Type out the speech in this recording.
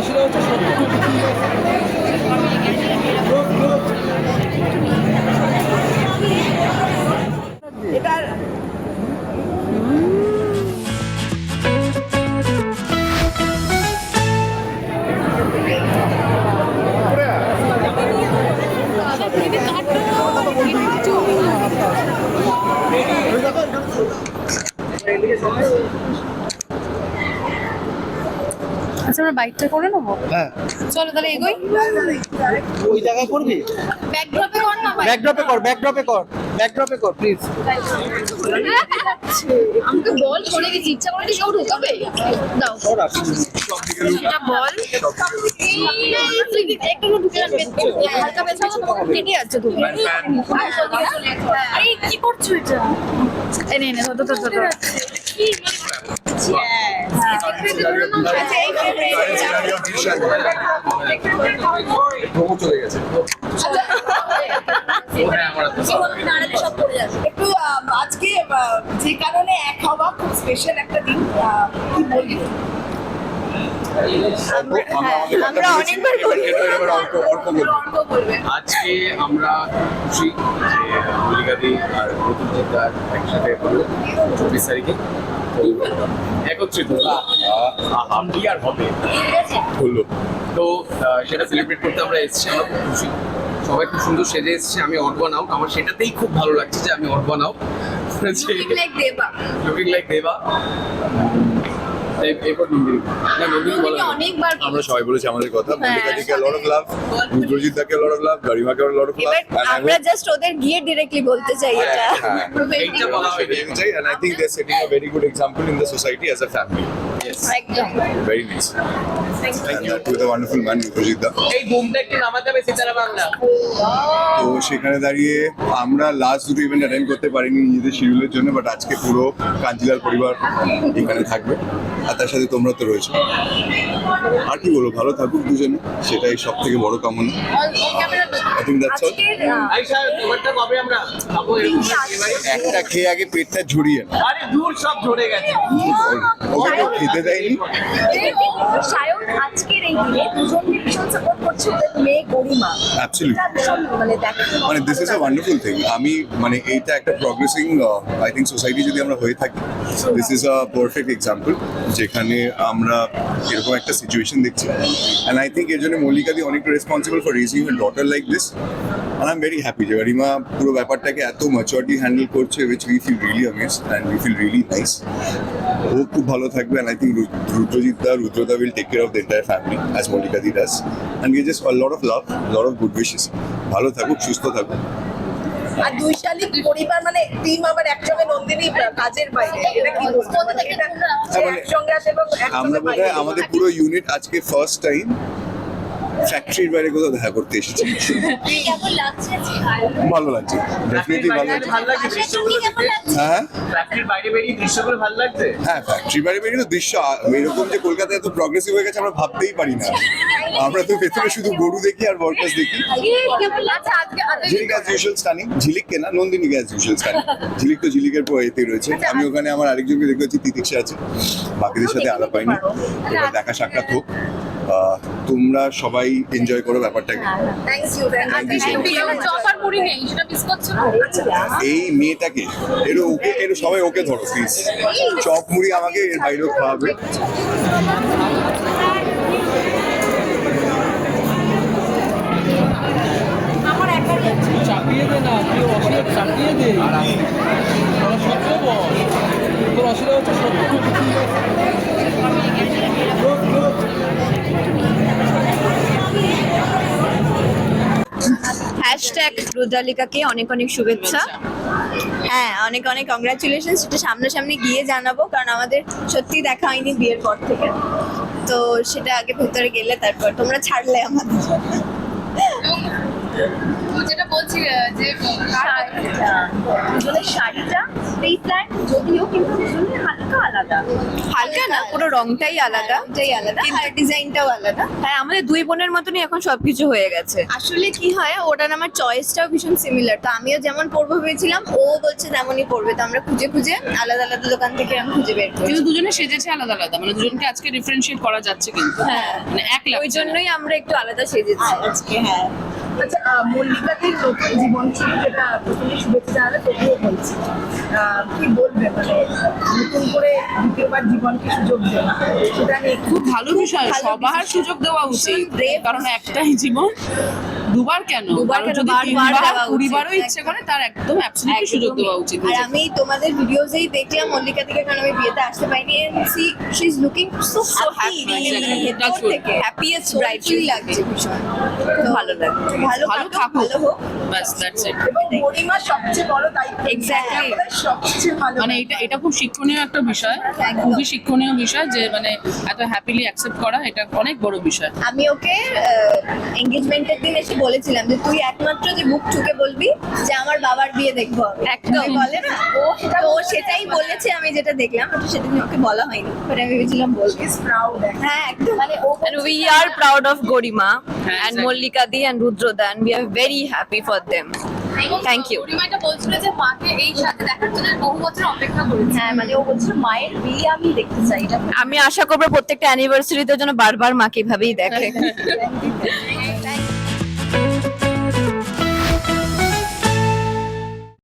অসুবিধা হচ্ছে সত্যি এটার আচ্ছা আমরা বাইকটা করে নেব? হ্যাঁ। চলো তাহলে এগোই। ওই জায়গায় করবি? ব্যাকড্রপে কর না। ব্যাকড্রপে কর ব্যাকড্রপে কর ব্যাকড্রপে কর প্লিজ আমাকে বল সরে গেছি ইচ্ছা করে কি কেউ ঢোকাবে? দাও। এটা বল। একটু ঢুকে হালকা পেছাও কেটে যাচ্ছে তুমি আরে কি করছ এটা? এই নে নে ধর ধর ধর ধর। এই আজকে যে কারণে এক হওয়া খুব স্পেশাল একটা দিন কি বলবি আজকে আমরা খুশি যে মল্লিকাদি আর প্রতিজিৎ একসাথে চব্বিশ তারিখে। একত্রিত। হলো আহা কি আর হবে? হলো। তো সেটা সেলিব্রেট করতে আমরা এসেছি আমরা খুব খুশি। সবাই খুব সুন্দর সেজে এসেছে আমি অডওয়ান আউট আমার সেটাতেই খুব ভালো লাগছে যে আমি লাইক দেবা লুকিং লাইক দেবা এরপর নন্দিনী না নন্দিনী বলা অনেকবার আমরা সবাই বলেছি আমাদের কথা। মল্লিকাদিকে লট অফ লাভ রুদ্রজিৎ দাকে লট অফ লাভ গাড়িমাকে লট অফ লাভ আমরা জাস্ট ওদের গিয়ে ডিরেক্টলি বলতে চাই এটা। এইটা বলা হয়নি। চাই and I think they're setting a very good example in the society as a family. একদম। Very nice. And that with a wonderful man, Rudrajit da. এই ঘুমটা একটু নামাতে হবে সিতারা বাংলা তো সেখানে দাঁড়িয়ে আমরা লাস্ট দুটো ইভেন্ট অ্যাটেন্ড করতে পারিনি নিজেদের শিডিউলের জন্য বাট আজকে পুরো কাঞ্জিলাল পরিবার এখানে থাকবে। আর তার সাথে তোমরা তো রয়েছো। আর কি বলব ভালো থাকুক দুজনে সেটাই সব থেকে বড় কামনা। I think that's all? একটা খেয়ে আগে পেটটা ঝরিয়ে আরে দূর সব ঝরে গেছে। ওকে খেতে দেয়নি? সায়ন আজকের এই দিনে দুজনকে ভীষণ সাপোর্ট করছে ওদের মেয়ে গরিমা। মানে মানে this is a wonderful thing আমি মানে এইটা একটা প্রগ্রেসিং আই থিঙ্ক সোসাইটি যদি আমরা হয়ে থাকি this is a perfect example যেখানে আমরা এরকম একটা সিচুয়েশন দেখছি। অ্যান্ড আই থিঙ্ক এর জন্য মল্লিকাদি অনেকটা responsible for raising a daughter like this I am very happy যে রিমা পুরো ব্যাপারটাকে এত ম্যাচুরিটি হ্যান্ডেল করছে which we feel really amaze and we feel really nice ও খুব ভালো থাকবে and I think Rudrajit the রুদ্রদা will take care of the entire family as মল্লিকাদি does and we just lot of love lot of good wishes ভালো থাকুক সুস্থ থাকুক। আর দুই শালিক পরিবার মানে টিম আবার একসঙ্গে নন্দিনী কাজের বাইরে। এটা কি বলব? মানে এটা যে একসঙ্গে আসে এবং আমরা বোধহয় আমাদের পুরো ইউনিট আজকে ফার্স্ট টাইম ফ্যাক্টরির বাইরে কোথাও দেখা করতে এসেছি। ভালো লাগছে। ডেফিনেটলি ভালো লাগছে। ভালো লাগছে দেখতে? হ্যাঁ? ফ্যাক্টরির বাইরে বেরিয়ে দৃশ্যগুলো ভালো লাগছে? হ্যাঁ ফ্যাক্টরি বাইরে বেরিয়ে তো দৃশ্য এরকম যে কলকাতায় এত প্রগ্রেসিভ হয়ে গেছে আমরা ভাবতেই পারি না। আমরা তো ভেতরে শুধু গরু দেখি আর ওয়ার্কার্স দেখি। আজকে ঝিলিক অ্যাজ ইউজুয়াল স্টানিং ঝিলিক কেনা নন্দিনী অ্যাজ ইউজুয়াল স্টানিং ঝিলিক তো ঝিলিকের পর এতে রয়েছে। আমি ওখানে আমার আরেকজনকে দেখতে পাচ্ছি তিতিক্ষা আছে। বাকিদের সাথে আলাপ পাইনি এবার দেখা সাক্ষাৎ হোক। তোমরা সবাই এনজয় করো ব্যাপারটাকে। এই মেয়েটাকে এর ওকে এর সবাই ওকে ধরো প্লিজ চপ মুড়ি আমাকে এর বাইরেও খাওয়াবে। চাপিয়ে দে না কেউ অসুবিধা চাপিয়ে দে। সত্য বল। তোর অসুবিধা হচ্ছে সত্য। হ্যাশট্যাগ রুদ্রালিকাকে অনেক অনেক শুভেচ্ছা। হ্যাঁ অনেক অনেক কংগ্রাচুলেশন সেটা সামনাসামনি গিয়ে জানাব কারণ আমাদের সত্যি দেখা হয়নি বিয়ের পর থেকে। তো সেটা আগে ভেতরে গেলে তারপর তোমরা ছাড়লে আমাদের যেটা বলছি যে শাড়িটা দুজনের শাড়িটা এই প্ল্যান যদিও কিন্তু দুজনের হালকা আলাদা। হালকা না পুরো রংটাই আলাদা। আলাদা ডিজাইনটাও আলাদা। হ্যাঁ আমাদের দুই বোনের মতনই এখন সবকিছু হয়ে গেছে। আসলে কি হয় আমার চয়েসটাও ভীষণ সিমিলার তো আমিও যেমন পরবো ভেবেছিলাম ও বলছে তেমনই পরবে। তো আমরা খুঁজে খুঁজে আলাদা আলাদা দোকান থেকে আমি খুঁজে বের করি কিন্তু দুজনে সেজেছে আলাদা আলাদা। মানে দুজনকে আজকে ডিফারেন্সিয়েট করা যাচ্ছে কিন্তু। হ্যাঁ। মানে এক ওই জন্যই আমরা একটু আলাদা সেজেছি। আজকে হ্যাঁ। আচ্ছা মল্লিকাদের নতুন জীবন ছিল যেটা প্রথমে শুভেচ্ছা জানালে তবুও বলছি। কি বলবে মানে নতুন করে দ্বিতীয়বার জীবনকে সুযোগ দেওয়া সেটা খুব ভালো বিষয় সবার সুযোগ দেওয়া উচিত কারণ একটাই জীবন দুবার কেন? দুবার কেন? বারবার। কুড়িবারও ইচ্ছে করে তার একদম অ্যাবসলিউটলি সুযোগ দেওয়া উচিত আর আমি তোমাদের ভিডিওতেই দেখলাম মল্লিকা থেকে কারণ আমি বিয়েতে আসতে পারিনি see she is looking so happy ভেতর থেকে। হ্যাপিয়েস্ট ব্রাইড ফিল লাগছে ভীষণ। ভালো লাগছে ভালো ভালো থাকুক। ভালো হোক। ব্যাস দ্যাটস ইট এবং সবচেয়ে বড় দায়িত্ব. আমাদের সবচেয়ে ভালো মানে এটা এটা খুব শিক্ষণীয় একটা বিষয়। খুবই শিক্ষণীয় বিষয় যে মানে এত হ্যাপিলি অ্যাকসেপ্ট করা এটা অনেক বড় বিষয়। আমি ওকে এঙ্গেজমেন্টের দিন এসে বলেছিলাম যে তুই একমাত্র যে বুক ঠুকে বলবি যে আমার বাবার বিয়ে দেখব। একদম। বলে না? ও তো সেটাই বলেছে আমি যেটা দেখলাম ওটা সেদিন ওকে বলা হয়নি। বাট আমি ভেবেছিলাম বলবি। প্রাউড হ্যাঁ একদম। মানে ও And we are proud of Gorima হ্যাঁ, and exactly. Mollika Di and Rudroda and we are very happy for them. Thank you. পরিমাটা বলছিল যে মাকে এই সাথে দেখার জন্য বহু বছর অপেক্ষা করেছে। হ্যাঁ মানে ও বলছিল মায়ের বিয়ে আমি দেখতে চাই। আমি আশা করব প্রত্যেকটা অ্যানিভার্সারিতে যেন বারবার মাকে এভাবেই দেখে.